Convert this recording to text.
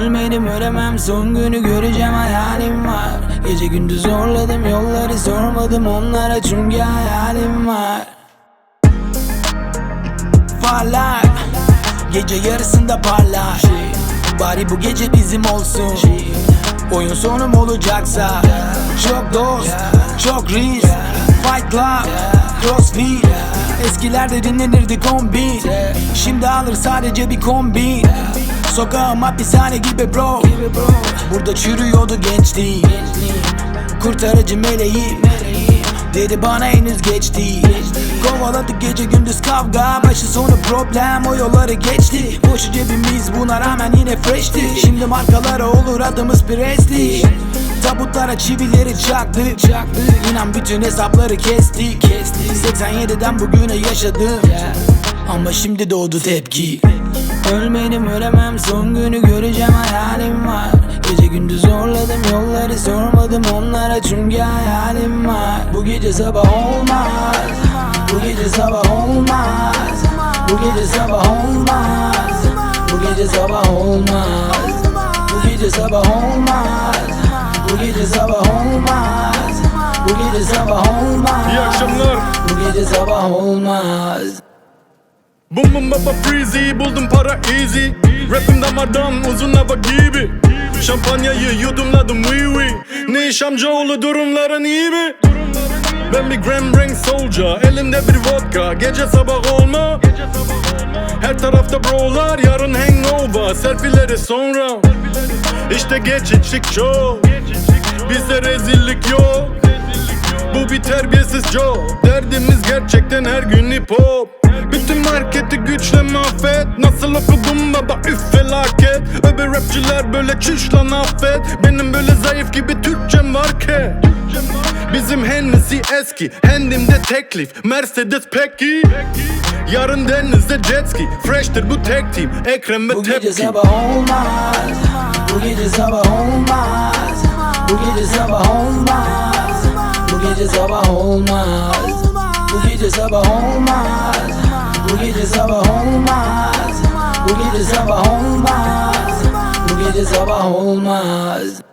Ölmedim ölemem. Son günü göreceğim hayalim var. Gece gündüz zorladım yolları sormadım. Onlara çünkü hayalim var. Farlar Gece yarısında parlar. Bari bu gece bizim olsun. Oyun sonum olacaksa. Çok dost, çok risk. Fight Club, Crossfit Eskilerde dinlenirdi kombi Şimdi alır sadece bir kombi Sokağım hapishane gibi bro. Burada çürüyordu gençliğim. Kurtarıcı meleğim. Dedi bana henüz geç değil. Kovaladık gece gündüz kavga Başı sonu problem o yolları geçti. Boşu cebimiz buna rağmen yine freshti. Şimdi markalara olur adımız Presley. Tabutlara çivileri çaktık İnan bütün hesapları kestik 87'den bugüne yaşadım. Ama şimdi doğdu tepki Ölmedim ölemem. Son günü göreceğim hayalim var. Gece gündüz zorladım yolları sormadım. Onlara çünkü hayalim var. Bu gece sabah olmaz. Bu gece sabah olmaz. Bu gece sabah olmaz. Bu gece sabah olmaz. Bu gece sabah olmaz. Bu gece sabah olmaz. Bu gece sabah olmaz. İyi akşamlar. Bu gece sabah olmaz Bum bum baba freezy buldum para easy. Rapim damardan uzun hava gibi. Şampanyayı yudumladım wee wee Ne iş amcaoğlu durumların iyi mi? Ben bir gram rank soldier Elimde bir vodka. Gece sabah olma. Her tarafta brolar Yarın hangover. Selfie'leri sonra. İşte geçici çok. Bizde rezillik yok bu bir terbiyesiz Joe Derdimiz gerçekten her gün hip hop. Bütün marketi güçle mahvet. Nasıl okudum baba üf felaket. Öbür rapçiler böyle çüş lan affet. Benim böyle zayıf gibi Türkçem var ki. Bizim Hennessy eski Hendimde teklif Mercedes peki Yarın denizde jet ski Fresh'tir bu tek team Ekrem ve Bu gece tepki. sabah olmaz Bu gece sabah olmaz Bu gece sabah olmaz. Bu gece sabah olmaz. Bu gece sabah olmaz. Bu gece sabah olmaz. Bu gece sabah olmaz. Bu gece sabah olmaz